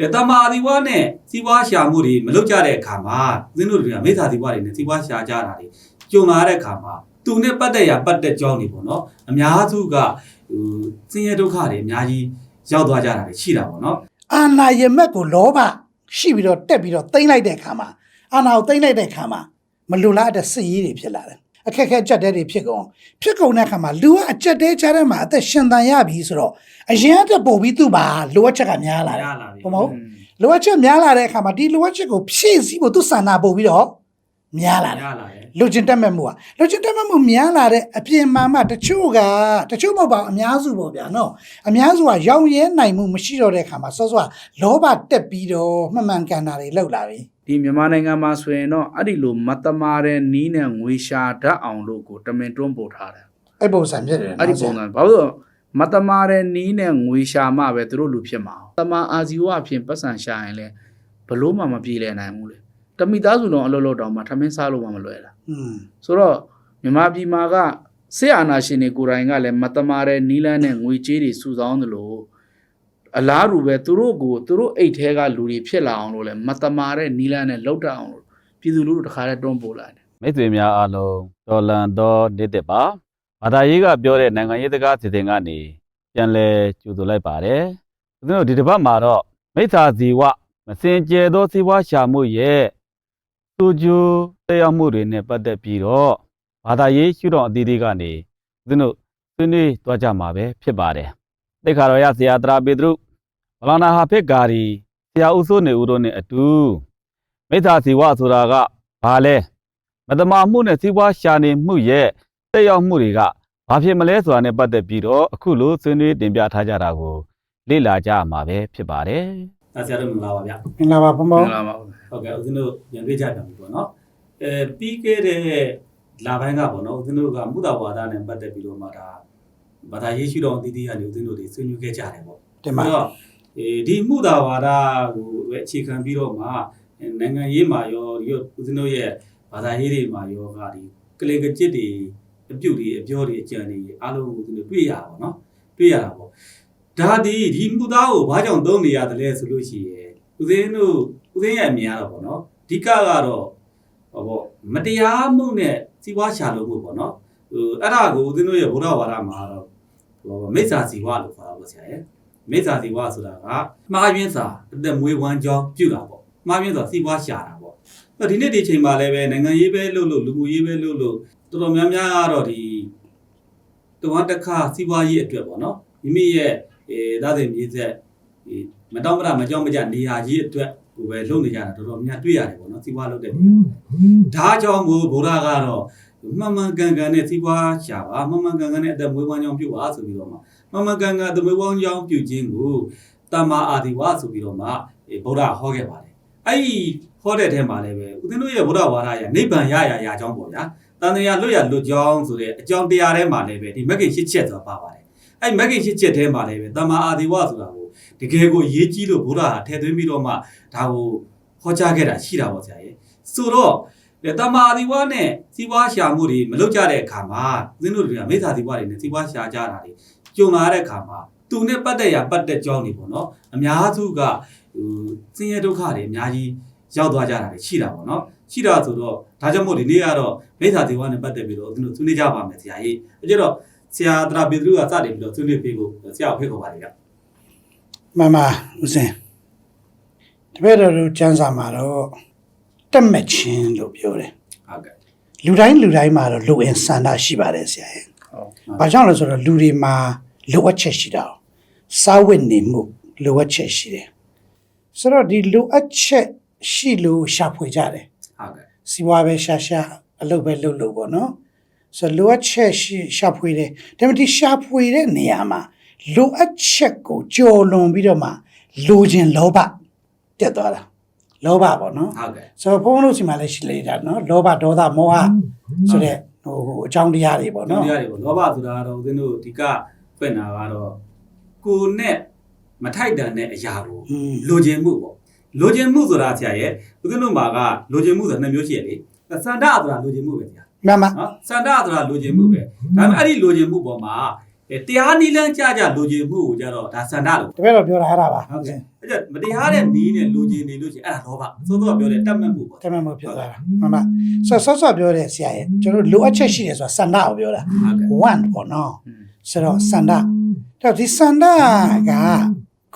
လေတမာဒီဝါနဲ့စီးပွားရှာမှုတွေမလုပ်ကြတဲ့အခါမှာဦးဇင်းတို့တွေကမိစ္ဆာစီးပွားတွေနဲ့စီးပွားရှာကြတာတွေကြုံလာတဲ့အခါမှာသူနဲ့ပတ်သက်ရပတ်သက်ကြောင်းတွေပေါ့နော်အများစုကဟိုဆင်းရဲဒုက္ခတွေအများကြီးရောက်သွားကြတာတွေရှိတာပေါ့နော်အာနာယမက်ကိုလောဘရှိပြီးတော့တက်ပြီးတော့တိမ့်လိုက်တဲ့အခါမှာအာနာကိုတိမ့်လိုက်တဲ့အခါမှာမလိုလားတဲ့စစ်ရေးတွေဖြစ်လာတယ် အခက်အခဲကြက်တဲတွေဖြစ်ကုန်ဖြစ်ကုန်တဲ့အခါမှာလူကအကြက်တဲချတဲ့မှာအသက်ရှင်တန်ရပြီဆိုတော့အရင်အတက်ပို့ပြီးသူ့ပါလိုအပ်ချက်ကများလာတယ်ရလာပြီဟုတ်မဟုတ်လိုအပ်ချက်များလာတဲ့အခါမှာဒီလိုအပ်ချက်ကိုဖြည့်ဆည်းဖို့သူစန္ဒပို့ပြီးတော့များလာတယ်ရလာတယ်လူချင်းတက်မဲ့မှုอ่ะလူချင်းတက်မဲ့မှုများလာတဲ့အပြင်မှာမှတချို့ကတချို့မဟုတ်ပါဘူးအများစုပေါ့ဗျာနော်အများစုကရောင်ရဲနိုင်မှုမရှိတော့တဲ့အခါမှာစောစောကလောဘတက်ပြီးတော့မှန်မှန်ကန်တာတွေလောက်လာပြီ ဒီမြန်မာနိုင်ငံမှာဆိုရင်တော့အဲ့ဒီလိုမတမာတဲ့နီးနဲ့ငွေရှာတတ်အောင်လို့ကိုတမင်တွန်းပို့ထားတယ်အဲ့ပုံစံဖြစ်တယ်နော်အဲ့ဒီပုံစံဘာလို့လဲဆိုတော့မတမာတဲ့နီးနဲ့ငွေရှာမှပဲသူတို့လူဖြစ်မှာတမာအာဇီဝအဖြစ်ပတ်စံရှာရင်လဲဘလို့မှမပြေလည်နိုင်ဘူးလေတမိသားစုလုံးအလုပ်လုပ်တော့မှထမင်းစားလို့မှမလွယ်တာอืมဆိုတော့မြန်မာပြည်မှာကစစ်အာဏာရှင်တွေကိုယ်တိုင်ကလည်းမတမာတဲ့နီးလန်းနဲ့ငွေကြေးတွေစုဆောင်းသလို အလားတူပဲသူတို့ကိုသူတို့အိတ်ထဲကလူတွေဖြစ်လာအောင်လို့လဲမတမာတဲ့နီးလန်းနဲ့လှုပ်တတ်အောင်လို့ပြည်သူလူထုတစ်ခါတည်းတွန်းပို့လာတယ်မိတ်ဆွေများအားလုံးဒေါ်လန်တော်နေတဲ့ပါဘာသာရေးကပြောတဲ့နိုင်ငံရေးတကားစီစဉ်ကနေပြန်လဲကြိုဆိုလိုက်ပါတယ်ဦးဇင်းတို့ဒီတစ်ပတ်မှာတော့မိစ္ဆာဇီဝမစင်ကြဲသောစီးပွားရှာမှုရဲ့သူကျိုးတရားမှုတွေနဲ့ပတ်သက်ပြီးတော့ဘာသာရေးရှုထောင့်အသီးသီးကနေဦးဇင်းတို့ဆွေးနွေးသွားကြမှာပဲဖြစ်ပါတယ် တိတ်ခါတော်ရဆရာတရာပေတရုဘလနာဟာဖစ်ဂါရီဆရာဦးစိုးနေဦးတို့နဲ့အတူမိစ္ဆာဇီဝဆိုတာကဘာလဲမတမာမှုနဲ့စီးပွားရှာနေမှုရဲ့တက်ရောက်မှုတွေကဘာဖြစ်မလဲဆိုတာနဲ့ပတ်သက်ပြီးတော့အခုလိုဆွေးနွေးတင်ပြထားကြတာကိုလေ့လာကြရမှာပဲဖြစ်ပါတယ်ဒါဆရာတို့မင်္ဂလာပါဗျမင်္ဂလာပါဘုံဘုံဟုတ်လားပါဘူးဟုတ်ကဲ့ဦးဇင်းတို့ပြန်ပြေးကြပြန်ပြီပေါ့နော်အဲပြီးခဲ့တဲ့လာပိုင်းကပေါ့နော်ဦးဇင်းတို့ကမုဒ္ဒဝါဒနဲ့ပတ်သက်ပြီးတော့မှဒါ ဘာသာရေးရှုတော်အသီးသီးကနေဦးဇင်းတို့တွေဆွေးနွေးခဲ့ကြတယ်ပေါ့ဒီမှာအဲ့တော့အဲဒီမုဒ္ဒဝါဒကိုပဲအခြေခံပြီးတော့မှနိုင်ငံရေးမှာရောဒီဦးဇင်းတို့ရဲ့ဘာသာရေးတွေမှာရောကဒီကလေကကြစ်တွေအပြုတ်တွေအပြောတွေအကြံတွေအားလုံးကိုဦးဇင်းတို့တွေ့ရပါတော့နော်တွေ့ရတာပေါ့ဒါဒီဒီမုဒ္ဒကိုဘာကြောင့်သုံးနေရတယ်လဲဆိုလို့ရှိရင်ဦးဇင်းတို့ဦးဇင်းရဲ့အမြင်ကတော့ပေါ့နော်အဓိကကတော့ဟောပေါ့မတရားမှုနဲ့စီးပွားရှာလို့မှုပေါ့နော်ဟိုအဲ့ဒါကိုဦးဇင်းတို့ရဲ့ဗုဒ္ဓဝါဒမှာတော့ဟို မိစ္ဆာစီဝါလို့ခေါ်တာပေါ့ဆရာရဲ့မိစ္ဆာစီဝါဆိုတာကမှားယွင်းစာအသက်မွေးဝမ်းကြောင်းပြုတာပေါ့မှားယွင်းစာစီးပွားရှာတာပေါ့အဲ့တော့ဒီနေ့ဒီချိန်မှာလည်းပဲနိုင်ငံရေးပဲလုပ်လို့လူမှုရေးပဲလုပ်လို့တော်တော်များများကတော့ဒီတဝမ်းတစ်ခါစီးပွားရေးအတွက်ပေါ့နော်မိမိရဲ့အဲသားစဉ်မြေဆက်ဒီမတောင့်မတမကြောက်မကြနေရာကြီးအတွက်ကိုပဲလုပ်နေကြတာတော်တော်များတွေ့ရတယ်ပေါ့နော်စီးပွားလုပ်တဲ့နေရာဒါကြောင့်မို့ဗုဒ္ဓကတော့ မှန်မှန်ကန်ကန်နဲ့စီးပွားရှာပါမှန်မှန်ကန်ကန်နဲ့အသက်မွေးဝမ်းကြောင်းပြုပါဆိုပြီးတော့မှမမကန်ကန်သမွေးပေါင်းကြောင်းပြုခြင်းကိုတမ္မာအာဒီဝဆိုပြီးတော့မှအေဗုဒ္ဓဟောခဲ့ပါတယ်။အဲ့ဒီဟောတဲ့ထဲမှာလည်းပဲဦးဇင်းတို့ရဲ့ဗုဒ္ဓဝါဒရနိဗ္ဗာန်ရရရအကြောင်းပေါ့ဗျာ။တန်တရားလွတ်ရလွတ်ကြောင်းဆိုတဲ့အကြောင်းတရားထဲမှာလည်းပဲဒီမဂ္ဂင်ရှစ်ချက်ဆိုတာပါပါတယ်။အဲ့ဒီမဂ္ဂင်ရှစ်ချက်ထဲမှာလည်းပဲတမ္မာအာဒီဝဆိုတာကိုတကယ်ကိုရေးကြီးလို့ဗုဒ္ဓဟာထည့်သွင်းပြီးတော့မှဒါကိုဟောကြားခဲ့တာရှိတာပေါ့ဆရာကြီး။ဆိုတော့ တမ္မာအာဒီဝနဲ့စီးပွားရှာမှုတွေမလုပ်ကြတဲ့အခါမှာဦးဇင်းတို့တွေကမိစ္ဆာစီးပွားတွေနဲ့စီးပွားရှာကြတာတွေကြုံလာတဲ့အခါမှာသူနဲ့ပတ်သက်ရပတ်သက်ကြောင်းနေပေါ့နော်အများစုကဟိုဆင်းရဲဒုက္ခတွေအများကြီးရောက်သွားကြတာတွေရှိတာပေါ့နော်ရှိတာဆိုတော့ဒါကြောင့်မို့ဒီနေ့ကတော့မိစ္ဆာဒေဝနဲ့ပတ်သက်ပြီးတော့သူတို့ဆွေးနွေးကြပါမယ်ဆရာကြီးအဲကျတော့ဆရာတရာပေတရုကစတယ်ပြီးတော့ဆွေးနွေးပေးဖို့ဆရာကိုဖိတ်ခေါ်ပါတယ်ဗျမမဦးစင်တပည့်တော်တို့ကျမ်းစာမှာတော့ တက်မဲ့ချင်းလို့ပြောတယ်ဟုတ်ကဲ့လူတိုင်းလူတိုင်းမှာတော့လူအင်ဆန္ဒရှိပါတယ်ဆရာရဲ့ဟုတ်။ဘာကြောင့်လဲဆိုတော့လူတွေမှာလိုအပ်ချက်ရှိတာ။စားဝတ်နေမှုလိုအပ်ချက်ရှိတယ်။ဆိုတော့ဒီလိုအပ်ချက်ရှိလို့ရှာဖွေကြတယ်ဟုတ်ကဲ့။စီးပွားပဲရှာရှာအလုပ်ပဲလုပ်လို့ပေါ့နော်။ဆိုတော့လိုအပ်ချက်ရှိရှာဖွေတယ်။ဒါပေမဲ့ဒီရှာဖွေတဲ့နေရာမှာလိုအပ်ချက်ကိုကြော်လွန်ပြီးတော့မှလိုချင်လောဘတက်သွားတာ။ လောဘပေါ့နော်။ဟုတ်ကဲ့ဆိုတော့ဘုန်းဘုန်းတို့စီမှာလည်းရှိလေတာနော်လောဘဒေါသမောဟဆိုတဲ့ဟိုအကြောင်းတရားတွေပေါ့နော်နော်တရားတွေပေါ့လောဘဆိုတာကတော့ဦးဇင်းတို့ဒီကဖွင့်တာကတော့ကိုယ်နဲ့မထိုက်တန်တဲ့အရာကိုอืมလိုချင်မှုပေါ့လိုချင်မှုဆိုတာဆရာရဲ့ဦးဇင်းတို့မှာကလိုချင်မှုဆိုတာနှစ်မျိုးရှိရလေစန္ဒဆိုတာလိုချင်မှုပဲဆရာမှန်ပါနော်စန္ဒဆိုတာလိုချင်မှုပဲဒါပေမဲ့အဲ့ဒီလိုချင်မှုပေါ်မှာ အဲတရားနီလန်းကြကြလိုချင်မှုကိုကြတော့ဒါစန္ဒလို့တပည့်တော်ပြောတာအဲ့ဒါပါဟုတ်ကဲ့အဲ့ဒါမတရားတဲ့နီးနဲ့လိုချင်နေလို့ရှိရင်အဲ့ဒါလောဘသို့တော့ပြောတဲ့တတ်မှတ်မှုပေါ့တမန်မပြောတာမှန်ပါဆော့ဆော့ဆော့ပြောတဲ့ဆရာရဲ့ကျွန်တော်တို့လိုအပ်ချက်ရှိတယ်ဆိုတာစန္ဒကိုပြောတာဟုတ်ကဲ့ want ပေါ့နော်ဆိုတော့စန္ဒတော့ဒီစန္ဒက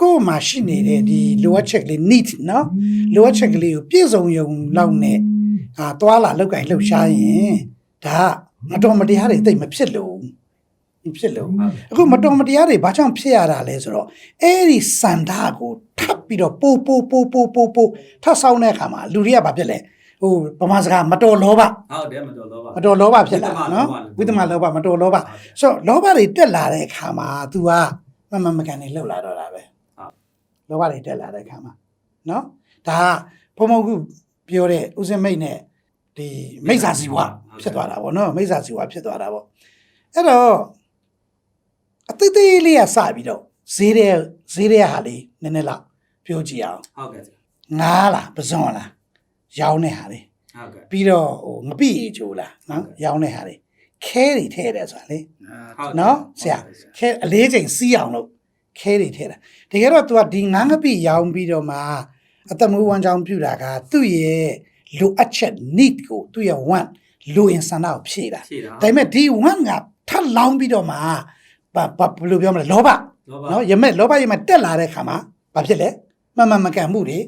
ကိုယ်မှာရှိနေတဲ့ဒီလိုအပ်ချက်ကလေး need နော်လိုအပ်ချက်ကလေးကိုပြည့်စုံရုံလောက်နဲ့အာသွားလာလောက်ကင်လှုပ်ရှားရင်ဒါမတော်မတရားတွေတိတ်မဖြစ်လို့မ ဖြစ်လို့အခုမတော်မတရားတွေဘာကြောင့်ဖြစ်ရတာလဲဆိုတော့အဲ့ဒီစန္ဒကိုထပ်ပြီးတော့ပိုးပိုးပိုးပိုးပိုးပိုးထပ်ဆောင်တဲ့အခါမှာလူတွေကဘာဖြစ်လဲဟိုဗမာစကားမတော်လောဘဟုတ်တယ်မတော်လောဘမတော်လောဘဖြစ်လာနော်ဝိသမလောဘမတော်လောဘဆိုတော့လောဘတွေတက်လာတဲ့အခါမှာ तू ကမမမကန်နေလှုပ်လာတော့တာပဲလောဘတွေတက်လာတဲ့အခါမှာနော်ဒါကဘုံမဟုတ်ပြောတဲ့ဥစဉ်မိတ်နဲ့ဒီမိစ္ဆာစီဝဖြစ်သွားတာဗောနော်မိစ္ဆာစီဝဖြစ်သွားတာဗောအဲ့တော့ အသေးသေးလေးကစပြီးတော့ဈေးတဲ့ဈေးတဲ့ဟာလေးနည်းနည်းလောက်ပြောကြည့်အောင်ဟုတ်ကဲ့ငားလားပဇွန်လားရောင်းတဲ့ဟာလေးဟုတ်ကဲ့ပြီးတော့ဟိုငပိရေချိုးလားနော်ရောင်းတဲ့ဟာတွေခဲတွေထည့်တယ်ဆိုတာလေဟုတ်နော်ဆရာခဲအလေးချိန်စီးအောင်လို့ခဲတွေထည့်တာတကယ်တော့ तू ကဒီငန်းငပိရောင်းပြီးတော့မှအသက်မွေးဝမ်းကြောင်းပြူတာကသူ့ရဲ့လိုအပ်ချက် need ကိုသူ့ရဲ့ want လိုအင်ဆန္ဒကိုဖြည့်တာရှိတာဒါပေမဲ့ဒီ want ကထပ်လောင်းပြီးတော့မှ ဘာဘာဘယ်လိုပြောမလဲလောဘလောဘနော်ရမဲ့လောဘရမဲ့တက်လာတဲ့ခါမှာဘာဖြစ်လဲမမမကန်မှုတွေ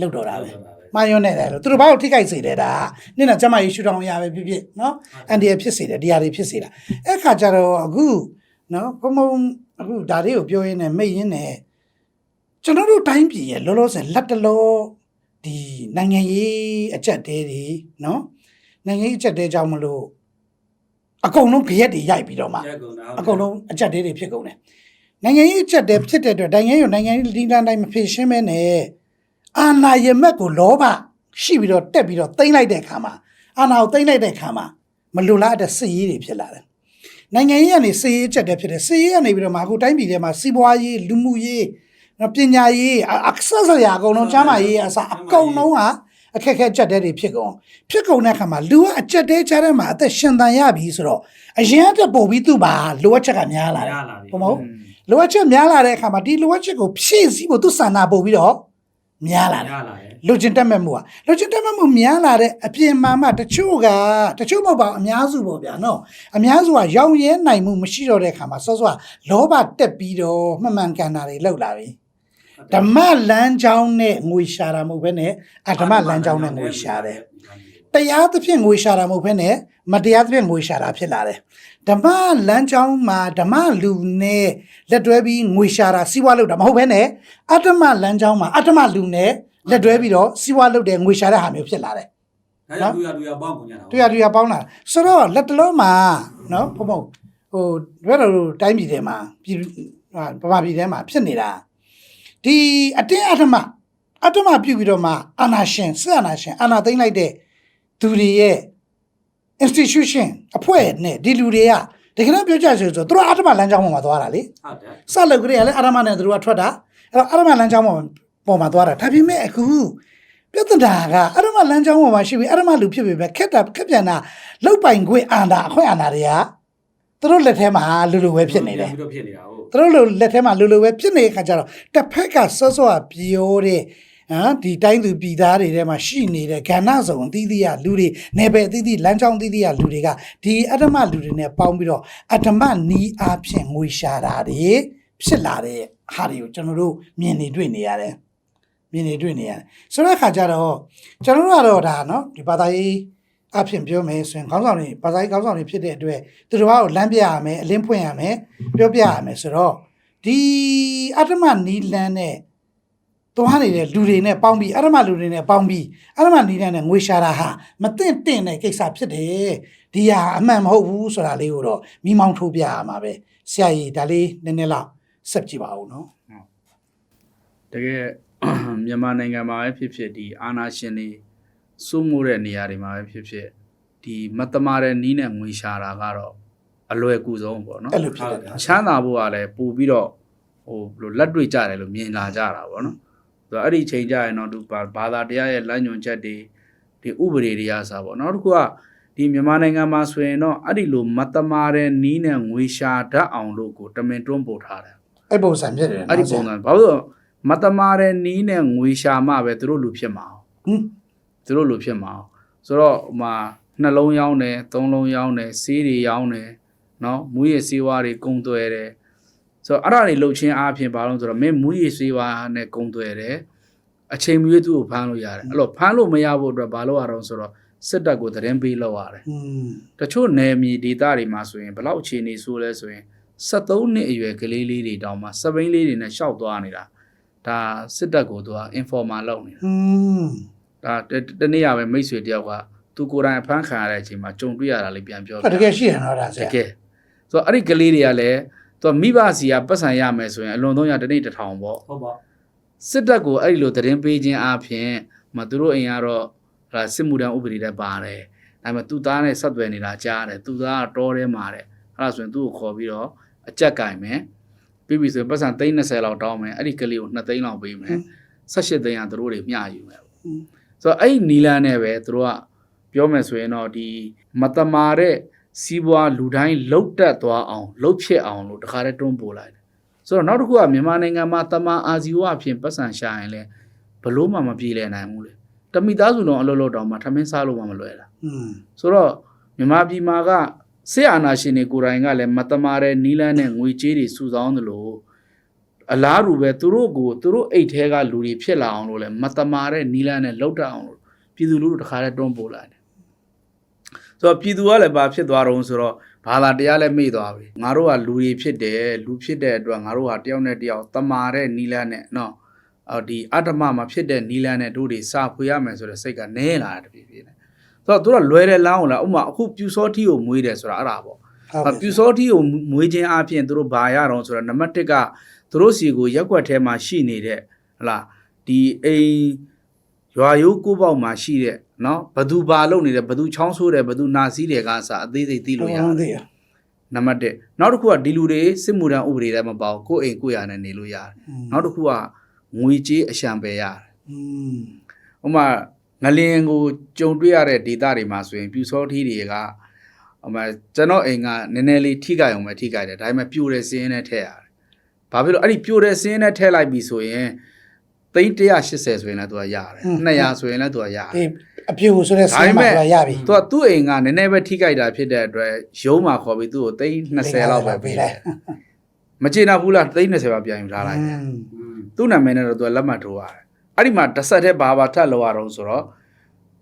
လောက်တော့တာပဲမှားယွန်းနေတယ်လို့သူတို့ဘာလို့ထိခိုက်စေတယ်ဒါနင့်တော့ကျမကြီးရှူတောင်းရပဲဖြစ်ဖြစ်နော်အန်ဒီရဖြစ်စေတယ်ဒီဟာတွေဖြစ်စေတာအဲ့ခါကျတော့အခုနော်ဘုံဘုံအခုဒါလေးကိုပြောရင်းနဲ့မိတ်ရင်းနဲ့ကျွန်တော်တို့တိုင်းပြည်ရဲ့လောလောဆယ်လက်တလောဒီနိုင်ငံရေးအကြက်တဲတွေနော်နိုင်ငံရေးအကြက်တဲကြောင့်မလို့ အကုန်လုံးကြရက်တွေရိုက်ပြီးတော့မှရက်ကုန်တာအကုန်လုံးအကြက်တဲတွေဖြစ်ကုန်တယ်နိုင်ငံရေးအကြက်တဲဖြစ်တဲ့အတွက်နိုင်ငံရေးကိုနိုင်ငံရေးဒီလန်တိုင်းမဖြစ်ရှင်းမဲနဲ့အာဏာရမက်ကိုလောဘရှိပြီးတော့တက်ပြီးတော့တိမ့်လိုက်တဲ့အခါမှာအာဏာကိုတိမ့်လိုက်တဲ့အခါမှာမလိုလားတဲ့စစ်ရေးတွေဖြစ်လာတယ်နိုင်ငံရေးကနေစစ်ရေးအကြက်တဲဖြစ်တယ်စစ်ရေးကနေပြီးတော့မှအခုတိုင်းပြည်ထဲမှာစီးပွားရေးလူမှုရေးနော်ပညာရေးအခက်ဆက်ရအကုန်လုံးချမ်းသာရေးအစအကုန်လုံးဟာ အခက်အခဲကြက်တဲတွေဖြစ်ကုန်ဖြစ်ကုန်တဲ့အခါမှာလူကအကြက်တဲချတဲ့မှာအသက်ရှင်သန်ရပြီဆိုတော့အရင်အတက်ပို့ပြီးသူ့ပါလိုအပ်ချက်ကများလာတယ်ရလာပြီဟုတ်မဟုတ်လိုအပ်ချက်များလာတဲ့အခါမှာဒီလိုအပ်ချက်ကိုဖြည့်ဆည်းဖို့သူစန္ဒပို့ပြီးတော့များလာတယ်ရလာတယ်လူချင်းတက်မဲ့မှုอ่ะလူချင်းတက်မဲ့မှုများလာတဲ့အပြင်မှာမှတချို့ကတချို့မဟုတ်ပါဘူးအများစုပေါ့ဗျာနော်အများစုကရောင်ရဲနိုင်မှုမရှိတော့တဲ့အခါမှာစောစောကလောဘတက်ပြီးတော့မှန်မှန်ကန်တာတွေလောက်လာပြီ ဓမ္မလမ်းကြောင်းနဲ့ငွေရှာတာမဟုတ်ဘဲနဲ့အဓမ္မလမ်းကြောင်းနဲ့ငွေရှာတယ်တရားသဖြင့်ငွေရှာတာမဟုတ်ဘဲနဲ့မတရားသဖြင့်ငွေရှာတာဖြစ်လာတယ်ဓမ္မလမ်းကြောင်းမှာဓမ္မလူနဲ့လက်တွဲပြီးငွေရှာတာစီးပွားလုပ်တာမဟုတ်ဘဲနဲ့အတ္တမလမ်းကြောင်းမှာအတ္တမလူနဲ့လက်တွဲပြီးတော့စီးပွားလုပ်တဲ့ငွေရှာတဲ့ဟာမျိုးဖြစ်လာတယ်ဒါကြောင့်သူရသူရပေါင်းကုန်ကြတာတူရတူရပေါင်းလာဆိုတော့လက်တလုံးမှာနော်ဘုံဘုံဟိုဘယ်လိုတိုင်းပြည်ထဲမှာပြည်ဟာဗမာပြည်ထဲမှာဖြစ်နေတာ ဒီအတင်းအဓမ္မအတ္တမပြုတ်ပြီးတော့မှအာနာရှင်စစ်အာနာရှင်အာနာသိမ့်လိုက်တဲ့သူတွေရဲ့ institution အဖွဲ့နဲ့ဒီလူတွေကတကယ်တော့ပြောကြဆိုဆိုသူတို့အတ္တမလမ်းကြောင်းပေါ်မှာသွားတာလေဟုတ်တယ်စလုပ်ကြရလေအတ္တမနဲ့သူတို့ကထွက်တာအဲ့တော့အတ္တမလမ်းကြောင်းပေါ်ပေါ်မှာသွားတာဒါပေမဲ့အခုပြဿနာကအတ္တမလမ်းကြောင်းပေါ်မှာရှိပြီးအတ္တမလူဖြစ်ပြီပဲခက်တာခက်ပြန်တာလောက်ပိုင်ခွင့်အာဏာအခွင့်အာဏာတွေက သူတို့လက်ထဲမှာလူလူပဲဖြစ်နေတယ်သူတို့ဖြစ်နေတာဟုတ်သူတို့လူလက်ထဲမှာလူလူပဲဖြစ်နေတဲ့ခါကျတော့တစ်ဖက်ကစောစောကပြောတဲ့ဟာဒီတိုင်းသူပြည်သားတွေထဲမှာရှိနေတဲ့ကဏ္ဍစုံအသီးသီးကလူတွေနယ်ပယ်အသီးသီးလမ်းကြောင်းအသီးသီးကလူတွေကဒီအတ္တမလူတွေနဲ့ပေါင်းပြီးတော့အတ္တမနီးအားဖြင့်ငွေရှာတာတွေဖြစ်လာတဲ့ဟာတွေကိုကျွန်တော်တို့မြင်နေတွေ့နေရတယ်မြင်နေတွေ့နေရတယ်ဆိုတဲ့အခါကျတော့ကျွန်တော်တို့ကတော့ဒါနော်ဒီဘာသာရေး အဖြစ်ပြောမယ်ဆိုရင်ခေါင်းဆောင်တွေဘာသာရေးခေါင်းဆောင်တွေဖြစ်တဲ့အတွက်သူတို့ကတော့လမ်းပြရမယ်အလင်းဖွင့်ရမယ်ပြောပြရမယ်ဆိုတော့ဒီအတ္တမနီးလန်းနဲ့သွားနေတဲ့လူတွေနဲ့ပေါင်းပြီးအတ္တမလူတွေနဲ့ပေါင်းပြီးအတ္တမနီးလန်းနဲ့ငွေရှာတာဟာမသိင့်တင့်တဲ့ကိစ္စဖြစ်တယ်ဒီဟာအမှန်မဟုတ်ဘူးဆိုတာလေးကိုတော့မိမောင်းထိုးပြရမှာပဲဆရာကြီးဒါလေးနည်းနည်းလောက်ဆက်ကြည့်ပါဦးနော်တကယ်မြန်မာနိုင်ငံမှာပဲဖြစ်ဖြစ်ဒီအာနာရှင်တွေ စိုးမိုးတဲ့နေရာတွေမှာပဲဖြစ်ဖြစ်ဒီမတမာတဲ့နီးနဲ့ငွေရှာတာကတော့အလွယ်ကူဆုံးပေါ့နော်အဲ့လိုဖြစ်တယ်ချမ်းသာဖို့ကလည်းပို့ပြီးတော့ဟိုဘယ်လိုလက်တွေ့ကြတယ်လို့မြင်လာကြတာပေါ့နော်ဆိုတော့အဲ့ဒီချိန်ကြရင်တော့သူဘာဘာသာတရားရဲ့လမ်းညွှန်ချက်တွေဒီဥပဒေတွေကစားပေါ့နောက်တစ်ခုကဒီမြန်မာနိုင်ငံမှာဆိုရင်တော့အဲ့ဒီလိုမတမာတဲ့နီးနဲ့ငွေရှာတတ်အောင်လို့ကိုတမင်တွန်းပို့ထားတယ်အဲ့ပုံစံဖြစ်တယ်နော်အဲ့ဒီပုံစံဘာလို့လဲဆိုတော့မတမာတဲ့နီးနဲ့ငွေရှာမှပဲသူတို့လူဖြစ်မှာအောင်ဟင် သူတို့လူဖြစ်မှာအောင်ဆိုတော့ဟိုမှာနှလုံးရောင်းတယ်သုံးလုံးရောင်းတယ်ဆေးတွေရောင်းတယ်နော်မူရည်ဆေးဝါးတွေကုံသွဲတယ်ဆိုတော့အဲ့ဒါတွေလှုပ်ချင်းအားဖြင့်ဘာလို့လဲဆိုတော့မင်းမူရည်ဆေးဝါးနဲ့ကုံသွဲတယ်အချိန်မရွေးသူ့ကိုဖမ်းလို့ရတယ်အဲ့လိုဖမ်းလို့မရဖို့အတွက်ဘာလို့ရအောင်ဆိုတော့စစ်တပ်ကိုသတင်းပေးလောက်ရတယ် อืม တချို့နယ်မြေဒေသတွေမှာဆိုရင်ဘယ်လောက်အခြေအနေဆိုလဲဆိုရင်73နှစ်အရွယ်ကလေးလေးတွေတောင်မှစပိန်လေးတွေနဲ့ရှောက်သွားနေတာဒါစစ်တပ်ကိုသူက informer လုပ်နေတာ อืม ဒါတတနေ့ရပဲမိတ်ဆွေတယောက်ကသူကိုယ်တိုင်အဖမ်းခံရတဲ့အချိန်မှာကြုံတွေ့ရတာလေးပြန်ပြောအဲ့တကယ်ရှိရနော်ဒါဆတရာကယ်ဆိုတော့အဲ့ဒီကလေးတွေကလည်းသူကမိဘစီကပတ်စံရမယ်ဆိုရင်အလွန်ဆုံးရတစ်နေ့တစ်ထောင်ပေါ့ဟုတ်ပါစစ်တပ်ကိုအဲ့ဒီလိုသတင်းပေးခြင်းအပြင်မသူတို့အိမ်ကတော့ဒါစစ်မှုထမ်းဥပဒေနဲ့ပါတယ်ဒါပေမဲ့သူ့သားနဲ့ဆက်သွယ်နေတာကြားတယ်သူ့သားကတောထဲမှာတဲ့အဲ့ဒါဆိုရင်သူ့ကိုခေါ်ပြီးတော့အကြက်ကင်မယ်ပြီးပြီဆိုရင်ပတ်စံ330လောက်တောင်းမယ်အဲ့ဒီကလေးကို2သိန်းလောက်ပေးမယ်18သိန်းကသူတို့တွေမျှယူမယ်อืม ဆိုတော့အဲ့ဒီနီလန်းနဲ့ပဲသူတို့ကပြောမယ်ဆိုရင်တော့ဒီမတမာတဲ့စီးပွားလူတိုင်းလှုပ်တက်သွားအောင်လှုပ်ဖြစ်အောင်လို့တခါတည်းတွန်းပို့လိုက်တယ်ဆိုတော့နောက်တစ်ခုကမြန်မာနိုင်ငံမှာတမာအာဇီဝအဖြစ်ပတ်စံရှာရင်လဲဘလို့မှမပြေလည်နိုင်ဘူးလေတမိသားစုလုံးအလုပ်လုပ်တော့မှထမင်းစားလို့မှမလွယ်တာอืมဆိုတော့မြန်မာပြည်မှာကစစ်အာဏာရှင်တွေကိုယ်တိုင်ကလည်းမတမာတဲ့နီလန်းနဲ့ငွေကြေးတွေစုဆောင်းသလို အလားတူပဲသူတို့ကိုသူတို့အိတ်ထဲကလူတွေဖြစ်လာအောင်လို့လဲမတမာတဲ့နီလန်းနဲ့လှုပ်တတ်အောင်လို့ပြည်သူလူထုတစ်ခါတည်းတွန်းပို့လိုက်တယ်ဆိုတော့ပြည်သူကလည်းဘာဖြစ်သွားတော့ဆိုတော့ဘာသာတရားလည်းမေ့သွားပြီငါတို့ကလူတွေဖြစ်တယ်လူဖြစ်တဲ့အတွက်ငါတို့ဟာတယောက်နဲ့တယောက်တမာတဲ့နီလန်းနဲ့နော်အော်ဒီအတ္တမမှာဖြစ်တဲ့နီလန်းနဲ့တို့တွေစာဖွေရမယ်ဆိုတဲ့စိတ်ကနဲလာတာတပြေးပြေးနဲ့ဆိုတော့သူကလွယ်တယ်လမ်းကိုလားဥပမာအခုပြူစောထီကိုမွေးတယ်ဆိုတာအဲ့ဒါပေါ့ဟုတ်ပြူစောထီကိုမွေးခြင်းအပြင်သူတို့ဘာရတော့ဆိုတော့နံပါတ်1က သူတို့စီကိုရက်ွက်ထဲမှာရှိနေတဲ့ဟလာဒီအိမ်ရွာရိုးကိုပေါ့မှာရှိတဲ့နော်ဘသူဘာလုပ်နေတယ်ဘသူချောင်းဆိုးတယ်ဘသူနာစီးတယ်ကအစအသေးစိတ်သိလို့ရဟုတ်တယ်သေးရနံပါတ်1နောက်တစ်ခုကဒီလူတွေစစ်မှုထမ်းဥပဒေထဲမှာပေါ့ကိုယ့်အိမ်ကိုယ့်ရာနဲ့နေလို့ရတယ်နောက်တစ်ခုကငွေကြေးအရှံပယ်ရတယ်อืมဥပမာငလင်ကိုကြုံတွေ့ရတဲ့ဒေတာတွေမှာဆိုရင်ပြူစောထီးတွေကဥပမာကျွန်တော်အိမ်ကနည်းနည်းလေးထိကြုံပဲထိကြတယ်ဒါပေမဲ့ပြိုတဲ့စင်းနဲ့ထည့်ရတယ်။ ဘာဖြစ်လို့အဲ့ဒီပြိုတဲ့စင်းနဲ့ထည့်လိုက်ပြီဆိုရင်သိန်း180ဆိုရင်လည်းသူကရတယ်200ဆိုရင်လည်းသူကရတယ်အပြိုဆိုတဲ့စင်းမှာသူကရပြီသူကသူ့အိမ်ကနည်းနည်းပဲထိခိုက်တာဖြစ်တဲ့အတွက်ရုံးမှာခေါ်ပြီးသူ့ကိုသိန်း20လောက်ပဲပေးလိုက်မကျေနပ်ဘူးလားသိန်း20ပဲပြန်ယူထားလိုက်တယ်သူ့နာမည်နဲ့တော့သူကလက်မှတ်ထိုးရတယ်အဲ့ဒီမှာတစ်ဆက်တည်းဘာဘာထပ်လောက်ရအောင်ဆိုတော့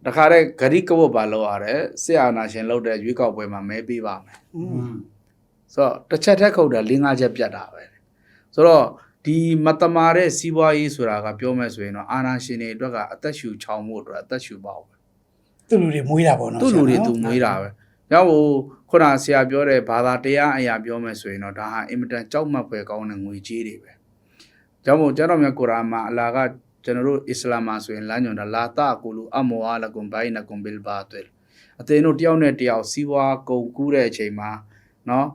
တခါတည်းဂရိကဝတ်ပါလောက်ရတယ်ဆရာနာရှင်လောက်တဲ့ရွေးကောက်ပွဲမှာမဲပေးပါမယ်ဆိုတော့တစ်ချက်ထက်ခုတ်တာ၄-၅ချက်ပြတ်တာပဲ ဆိုတော့ဒီမတမာတဲ့စီးပွားရေးဆိုတာကပြောမယ်ဆိုရင်တော့အာဏာရှင်တွေအတွက်ကအသက်ရှူချောင်မှုအတွက်အသက်ရှူပါဘူးသူ့လူတွေမွေးတာပေါ့နော်သူ့လူတွေဆရာသူနော်မွေးတာပဲ။ရောက်ဟိုခုနဆရာပြောတဲ့ဘာသာတရားအရာပြောမယ်ဆိုရင်တော့ဒါဟာအင်မတန်ကြောက်မက်ဖွယ်ကောင်းတဲ့ငွေကြေးတွေပဲ။ကြောင့်မို့ကျွန်တော်မြတ်ကုရ်အာန်မှာအလာကကျွန်တော်တို့အစ္စလာမ်မှာဆိုရင်လမ်းညွှန်တာလာတာကူလူအမောအလကွန်ဘိုင်နကွန်ဘီလ်ဘာတွယ်အသင်တို့တယောက်နဲ့တယောက်စီးပွားကုန်ကူးတဲ့အချိန်မှာနော်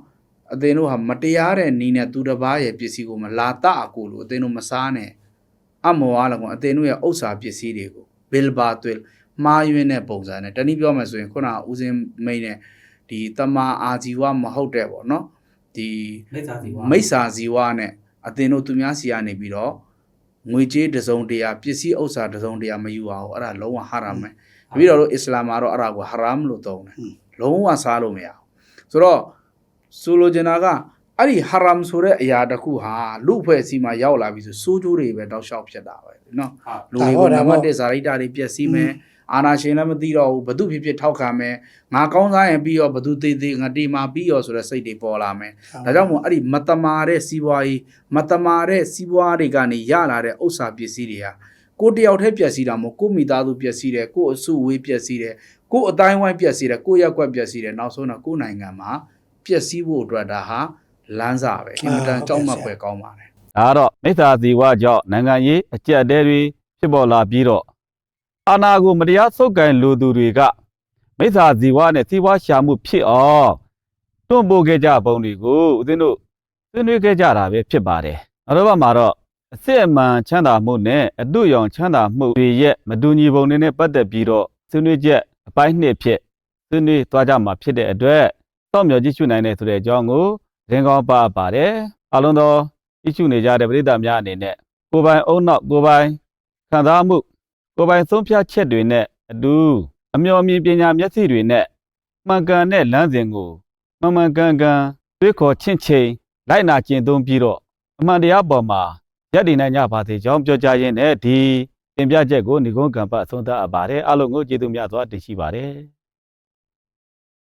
အသင်တို့ဟာမတရားတဲ့နီးနဲ့သူတစ်ပါးရဲ့ပစ္စည်းကိုမလာတာကူလူအသင်တို့မစားနဲ့အမောအလကွန်အသင်တို့ရဲ့ဥစ္စာပစ္စည်းတွေကိုဘီလ်ဘာတွယ်မှားယွင်းတဲ့ပုံစံနဲ့တနည်းပြောမယ်ဆိုရင်ခုနကဦးစင်းမိန်နဲ့ဒီတမာအာဇီဝမဟုတ်တဲ့ပေါ့နော်ဒီမိစ္ဆာစီဝါမိစ္ဆာဇီဝနဲ့အသင်တို့သူများစီကနေပြီးတော့ငွေကြေးတစ်စုံတရာပစ္စည်းဥစ္စာတစ်စုံတရာမယူအောင်အဲ့ဒါလုံးဝဟာရမ်ပဲတပည့်တော်တို့အစ္စလာမ်မှာတော့အဲ့ဒါကိုဟာရမ်လို့သုံးတယ်လုံးဝစားလို့မရဘူးဆိုတော့ ဆိုလိုချင်တာကအဲ့ဒီဟာရမ်ဆိုတဲ့အရာတစ်ခုဟာလူ့အဖွဲ့အစည်းမှာရောက်လာပြီဆိုစိုးကျိုးတွေပဲတောက်လျှောက်ဖြစ်တာပဲနော်ဟုတ်လူတွေကိုနံပါတ်1ဇာတိတာတွေပျက်စီးမယ်အာနာရှင်လည်းမသိတော့ဘူးဘသူဖြစ်ဖြစ်ထောက်ခံမယ်ငါကောင်းစားရင်ပြီးတော့ဘသူသေးသေးငါတေမာပြီးရောဆိုတဲ့စိတ်တွေပေါ်လာမယ်ဒါကြောင့်မို့အဲ့ဒီမတမာတဲ့စီးပွားရေးမတမာတဲ့စီးပွားတွေကနေရလာတဲ့ဥစ္စာပစ္စည်းတွေဟာကိုယ်တယောက်တည်းပျက်စီးတာမဟုတ်ကိုယ်မိသားစုပျက်စီးတယ်ကိုယ်အစုဝေးပျက်စီးတယ်ကိုယ်အတိုင်းဝိုင်းပျက်စီးတယ်ကိုယ်ရက်ကွက်ပျက်စီးတယ်နောက်ဆုံးတော့ကိုယ်နိုင်ငံမှာ ပျက်စီးဖို့အတွက်ဒါဟာလမ်းစာပဲအင်မတန်ကြောက်မက်ဖွယ်ကောင်းပါတယ်ဒါကတော့မိစ္ဆာဇီဝကြောင့်နိုင်ငံရေးအကြက်တဲတွေဖြစ်ပေါ်လာပြီးတော့အာဏာကိုမတရားဆုပ်ကိုင်လူသူတွေကမိစ္ဆာဇီဝနဲ့စီးပွားရှာမှုဖြစ်အောင်တွန့်ပို့ခဲ့ကြပုံတွေကိုဦးဇင်းတို့ဆွေးနွေးခဲ့ကြတာပဲဖြစ်ပါတယ်။နောက်တစ်ပတ်မှာတော့အစစ်အမှန်ချမ်းသာမှုနဲ့အတုရောင်ချမ်းသာမှုတွေရဲ့မတူညီပုံတွေနဲ့ပတ်သက်ပြီးတော့ဆွေးနွေးချက်အပိုင်းနှစ်ဖြစ်ဆွေးနွေးသွားကြမှာဖြစ်တဲ့အတွက် စောင့်မျှော်ကြည့်ရှုနိုင်တဲ့ဆိုတဲ့အကြောင်းကိုရင်ကောင်းပါပါတယ်အလုံးသောကြည့်ရှုနေကြတဲ့ပရိသတ်များအနေနဲ့ကိုယ်ပိုင်အုံနောက်ကိုယ်ပိုင်ခံစားမှုကိုယ်ပိုင်ဆုံးဖြတ်ချက်တွေနဲ့အတူအမျှော်မြင်ပညာမျက်စိတွေနဲ့မှန်ကန်တဲ့လမ်းစဉ်ကိုမှန်မှန်ကန်ကန်တွေးခေါ်ချင့်ချိန်လိုက်နာကျင့်သုံးပြီးတော့အမှန်တရားပေါ်မှာရည်တည်နိုင်ကြပါစေကြောင်းပြောကြားရင်းနဲ့ဒီတင်ပြချက်ကိုညီကုန်းကံပတ်အဆုံးသတ်အပ်ပါတယ်အလုံးကိုကျေးဇူးများစွာတင်ရှိပါတယ်